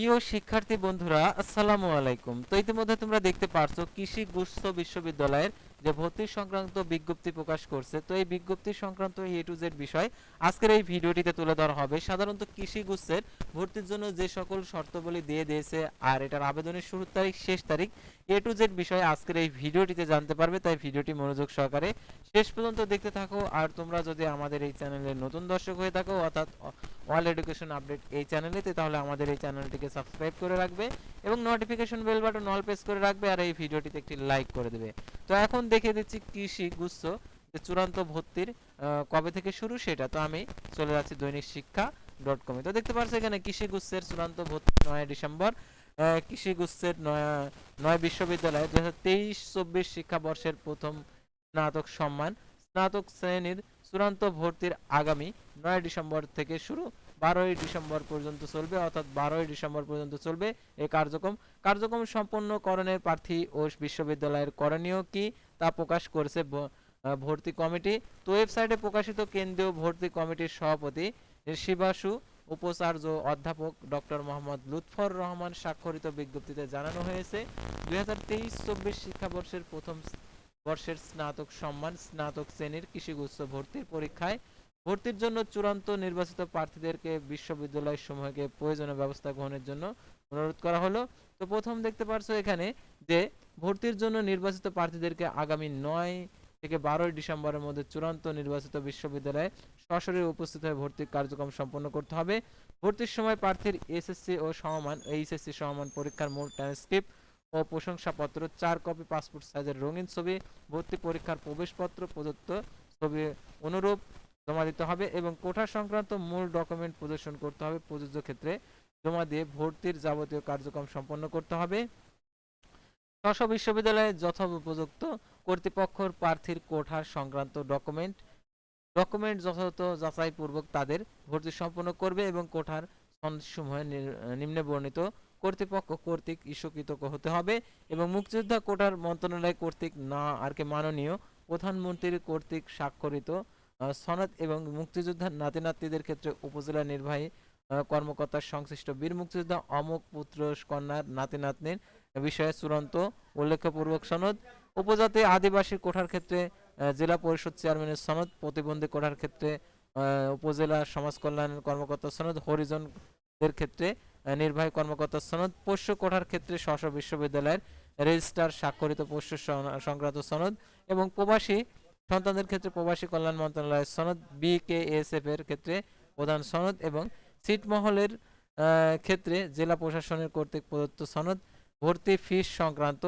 প্রিয় শিক্ষার্থী বন্ধুরা আসসালামু আলাইকুম। তো ইতিমধ্যে তোমরা দেখতে পারছ কৃষি গুচ্ছ বিশ্ববিদ্যালয়ের যে ভর্তি সংক্রান্ত বিজ্ঞপ্তি প্রকাশ করছে। তো এই বিজ্ঞপ্তি সংক্রান্ত এ টু জেড বিষয় আজকের এই ভিডিওটিতে তুলে ধরা হবে। সাধারণত কৃষি গুচ্ছের ভর্তির জন্য যে সকল শর্তাবলী দিয়ে দিয়েছে আর এটার আবেদনের শুরুর তারিখ, শেষ তারিখ এ টু জেড বিষয়ে আজকের এই ভিডিওটিতে জানতে পারবে, তাই ভিডিওটি মনোযোগ সহকারে শেষ পর্যন্ত দেখতে থাকো। আর তোমরা যদি আমাদের এই চ্যানেলের নতুন দর্শক হয়ে থাকো, অর্থাৎ অল এডুকেশন আপডেট এই চ্যানেলেতে, তাহলে আমাদের এই চ্যানেলটিকে সাবস্ক্রাইব করে রাখবে এবং notification bell button all press করে রাখবে আর এই ভিডিওটিতে একটি লাইক করে দেবে। তো এখন দেখে দিচ্ছি কৃষি গুচ্ছ, যে চূড়ান্ত ভর্তির কবে থেকে শুরু সেটা। তো আমি চলে যাচ্ছি দৈনিক শিক্ষা ডট কমে তো দেখতে পাচ্ছ এখানে কৃষি গুচ্ছের চূড়ান্ত ভর্তি নয় ডিসেম্বর কৃষি গুচ্ছের নয় নয় বিশ্ববিদ্যালয়ে দু হাজার তেইশ, চব্বিশ শিক্ষাবর্ষের প্রথম স্নাতক সম্মান। স্নাতক শ্রেণির চূড়ান্ত ভর্তির আগামী নয় ডিসেম্বর থেকে শুরু। বারোই ডিসেম্বর পর্যন্ত চলবে, অর্থাৎ বারোই ডিসেম্বর পর্যন্ত চলবে এই কার্যক্রম। কার্যক্রম সম্পন্নকরণের প্রার্থী ও বিশ্ববিদ্যালয়ের করণীয় কি তা প্রকাশ করেছে ভর্তি কমিটি। তো ওয়েবসাইটে প্রকাশিত কেন্দ্রীয় ভর্তি কমিটির সভাপতি শিবাসু উপাচার্য অধ্যাপক ডক্টর মোহাম্মদ লুৎফর রহমান স্বাক্ষরিত বিজ্ঞপ্তিতে জানানো হয়েছে, দুই হাজার তেইশ চব্বিশ শিক্ষাবর্ষের প্রথম বর্ষের স্নাতক সম্মান স্নাতক শ্রেণির কৃষিগুচ্ছ ভর্তির পরীক্ষায় ভর্তির জন্য চূড়ান্ত নির্বাচিত প্রার্থীদেরকে বিশ্ববিদ্যালয় সমূহকে প্রয়োজনীয় ব্যবস্থা গ্রহণের জন্য অনুরোধ করা হলো। তো প্রথম দেখতে পারছ এখানে যে ভর্তির জন্য নির্বাচিত প্রার্থীদেরকে আগামী নয় থেকে বারোই ডিসেম্বরের মধ্যে চূড়ান্ত নির্বাচিত বিশ্ববিদ্যালয়ে সশরীরে উপস্থিত হয়ে ভর্তির কার্যক্রম সম্পন্ন করতে হবে। ভর্তির সময় প্রার্থীর এসএসসি ও সমমান এইচএসসি সমমান পরীক্ষার মূল ট্রান্সক্রিপ্ট ও প্রশংসাপত্র, চার কপি পাসপোর্ট সাইজের রঙিন ছবি, ভর্তি পরীক্ষার প্রবেশপত্র, প্রদত্ত ছবি অনুরূপ জমা দিতে হবে এবং কোঠা সংক্রান্ত মূল ডকুমেন্ট প্রদর্শন করতে হবে। প্রযোজ্য ক্ষেত্রে জমা দিয়ে ভর্তির যাবতীয় কার্যক্রম সম্পন্ন করতে হবে। স্ব বিশ্ববিদ্যালয়ে যথোপযুক্ত কর্তৃপক্ষর প্রার্থীর কোঠার সংক্রান্ত ডকুমেন্ট ডকুমেন্ট যথাযথ যাচাইপূর্বক তাদের ভর্তি সম্পন্ন করবে এবং কোঠার সনদসমূহে নিম্নে বর্ণিত কর্তৃপক্ষ কর্তৃক ইস্যুকৃত হতে হবে এবং মুক্তিযোদ্ধা কোটার মন্ত্রণালয় কর্তৃক না আর কি মাননীয় প্রধানমন্ত্রীর কর্তৃক স্বাক্ষরিত সনদ এবং মুক্তিযোদ্ধার নাতি নাতনিদের ক্ষেত্রে উপজেলা নির্বাহী কর্মকর্তার সংশ্লিষ্ট বীর মুক্তিযোদ্ধা অমুক পুত্র কন্যার নাতি নাতনির বিষয়ে চূড়ান্ত উল্লেখপূর্বক সনদ। উপজাতি আদিবাসী কোঠার ক্ষেত্রে জেলা পরিষদ চেয়ারম্যানের সনদ, প্রতিবন্ধী কোঠার ক্ষেত্রে উপজেলা সমাজ কল্যাণ কর্মকর্তার সনদ, হরিজনদের ক্ষেত্রে নির্বাহী কর্মকর্তার সনদ, পোষ্য কোঠার ক্ষেত্রে স্ব বিশ্ববিদ্যালয়ের রেজিস্ট্রার স্বাক্ষরিত পোষ্য সংক্রান্ত সনদ এবং প্রবাসী সন্তানদের ক্ষেত্রে প্রবাসী কল্যাণ মন্ত্রণালয়ের সনদ বিকেএসএফ এর ক্ষেত্রে প্রধান সনদ এবং ছিটমহলের ক্ষেত্রে জেলা প্রশাসনের কর্তৃক প্রদত্ত সনদ, ভর্তি ফিস সংক্রান্ত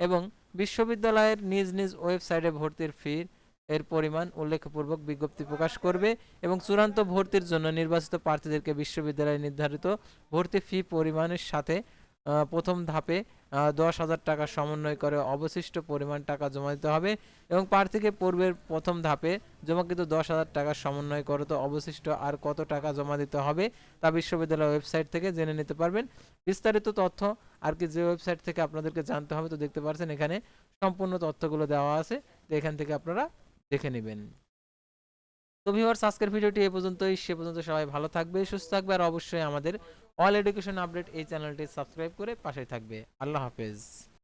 এবং বিশ্ববিদ্যালয়ের নিজ নিজ ওয়েবসাইটে ভর্তির ফি এর পরিমাণ উল্লেখপূর্বক বিজ্ঞপ্তি প্রকাশ করবে এবং চূড়ান্ত ভর্তির জন্য নির্বাচিত প্রার্থীদেরকে বিশ্ববিদ্যালয়ে নির্ধারিত ভর্তি ফি পরিমাণের সাথে প্রথম ধাপে দশ হাজার টাকা সমন্বয় করে অবশিষ্ট পরিমাণ টাকা জমা দিতে হবে এবং প্রার্থীকে পূর্বের প্রথম ধাপে জমাকৃত দশ হাজার টাকা সমন্বয় করে তো অবশিষ্ট আর কত টাকা জমা দিতে হবে তা বিশ্ববিদ্যালয় ওয়েবসাইট থেকে জেনে নিতে পারবেন। বিস্তারিত তথ্য আর কি যে ওয়েবসাইট থেকে আপনাদেরকে জানতে হবে তো দেখতে পাচ্ছেন এখানে সম্পূর্ণ তথ্যগুলো দেওয়া আছে, তো এখান থেকে আপনারা দেখে নেবেন। তো ভিউয়ার্স আজকের ভিডিওটি এ পর্যন্তই। সে পর্যন্ত সবাই ভালো থাকবে, সুস্থ থাকবে আর অবশ্যই আমাদের অল এডুকেশন আপডেট এই চ্যানেলটি সাবস্ক্রাইব করে পাশে থাকবে। আল্লাহ হাফেজ।